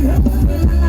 Yeah, yeah, yeah.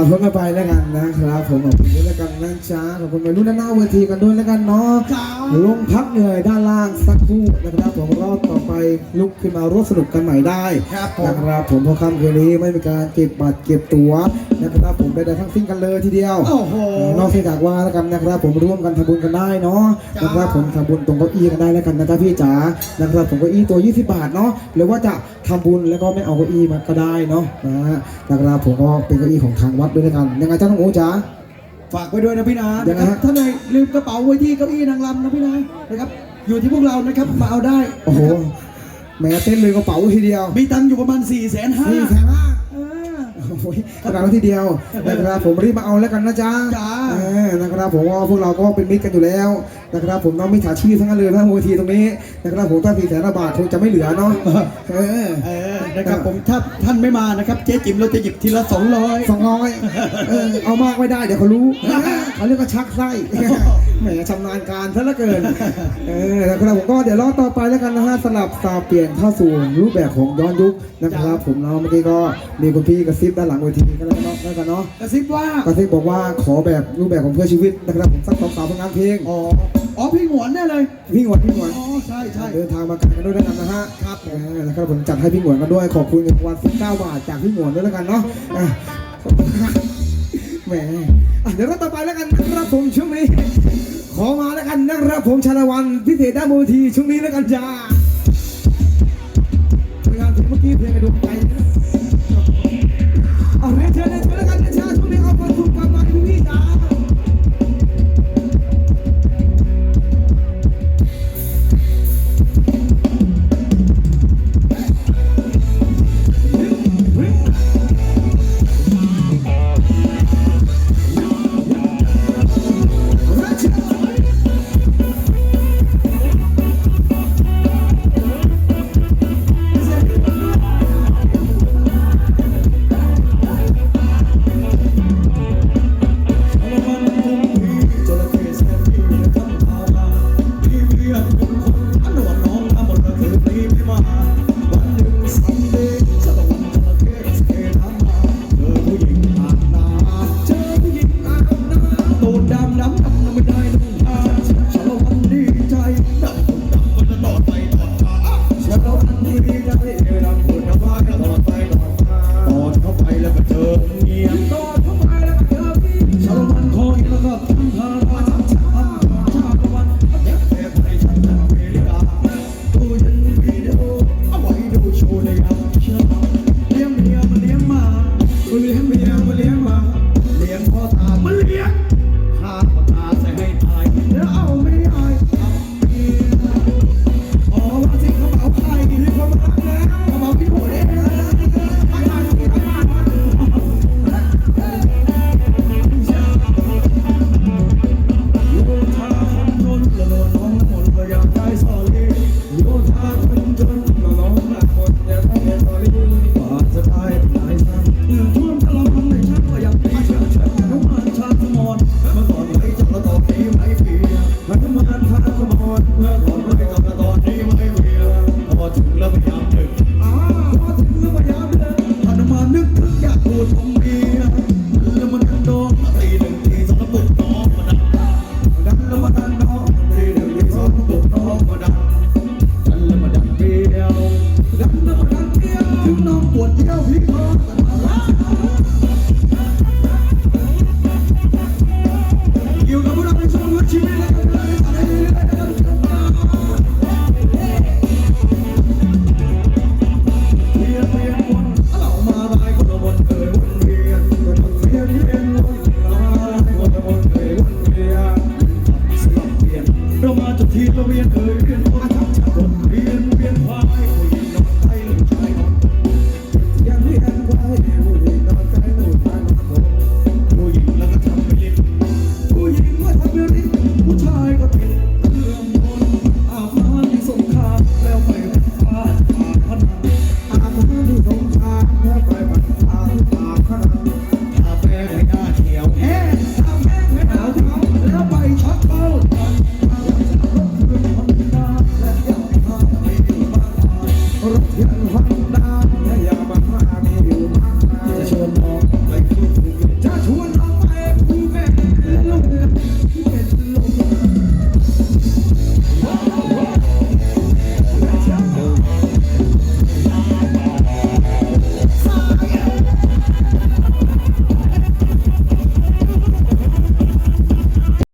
ขับรถกันไปแล้วกันนะครับผมขอบคุณด้วยแล้วกันนะจ๊ะขอบคุณไปรุ่นด้านหน้าเวทีกันด้วยแล้วกันเนาะลงพักเหนื่อยด้านล่างสักครู่นะครับผมรอบต่อไปลุกขึ้นมาร่วมสนุกกันใหม่ได้ครับผมนะครับผมเพราะค่ำคืนนี้ไม่มีการเก็บบัตรเก็บตั๋วนะครับผมได้ทั้งสิ้นกันเลยทีเดียวโอ้โหนอกจากว่าแล้วกันนะครับผมร่วมกันทำบุญกันได้เนาะนะครับผมทำบุญตรงเก้าอี้กันได้แล้วกันนะจ๊ะพี่จ๋านะครับผมเก้าอี้ตัว 20 บาทเนาะหรือว่าจะทำบุญแล้วก็ไม่เอาเก้าอี้มาก็ได้เนาะนะนะครับผมก็เป็นเก้าอี้ของทางวัดด้วยแล้วกันยังไงจ้าน้องโอจ๋าฝากไว้ด้วยนะพี่นายังไงนะคฮะรับถ้าไหนลืมกระเป๋าไว้ที่เก้าอี้นางรำนะพี่นานะครับอยู่ที่พวกเรานะครับมาเอาได้โอ้โหแหม้เต้นเลยกระเป๋าทีเดียวมีตังค์อยู่ประมาณ4ี่แสนห้านี่แสนห้า โอ้ยกระเป๋าทีเดียวนะครับผมรีบมาเอาแล้วกันนะจ๊ะจ้า เออนะครับผมว่าพวกเราก็เป็นมิตรกันอยู่แล้วนะครับผมน้องมิจฉาชีพทั้งนั้นเลยนะโมทีตรงนี้นะครับผมถ้าสี่แสนบาทคงจะไม่เหลือเนาะเออเออนะครับผมถ้าท่านไม่มานะครับเจ๊จิ๋มเราจะหยิบทีละ200สองร้อยเออเอามากไม่ได้เดี๋ยวเขารู้ เขาเรียกว่าชักไส้แหมชำนาญการซะเหลือเกิน เออนะครับผมก็เดี๋ยวรอต่อไปแล้วกันนะฮะสลับซาวเปลี่ยนเข้าสู่รูปแบบของย้อนยุคนะครับ ผมเนาะเมื่อกี้ก็มีคุณพี่กระซิบด้านหลังเวทีกันแล้วเนาะแล้วกันเนาะกระซิบว่ากระซิบบอกว่าขอแบบรูปแบบของเพื่อชีวิตนะครับผมสักสองสามผลงานเพลงอ๋ออ๋อพี่หงวนแน่เลยพี่หงวนพี่หงวนอ๋อใช่ใช่เดินทางมาไกลกันด้วยแล้วกันนะฮะครับนะครับผมจัดให้พี่หงวนกันด้วยขอบคุณเงินรางวัล19บาทจากพี่หงวนด้วยแล้วกันเนาะอะขอบคุณครับแหมอะ เดี๋ยวก็ต่อไปแล้วกันครับผมช่วงนี้ ขอมาแล้วกันนะครับผมชาละวันพิเศษด้านมูทีช่วงนี้แล้วกันจ้า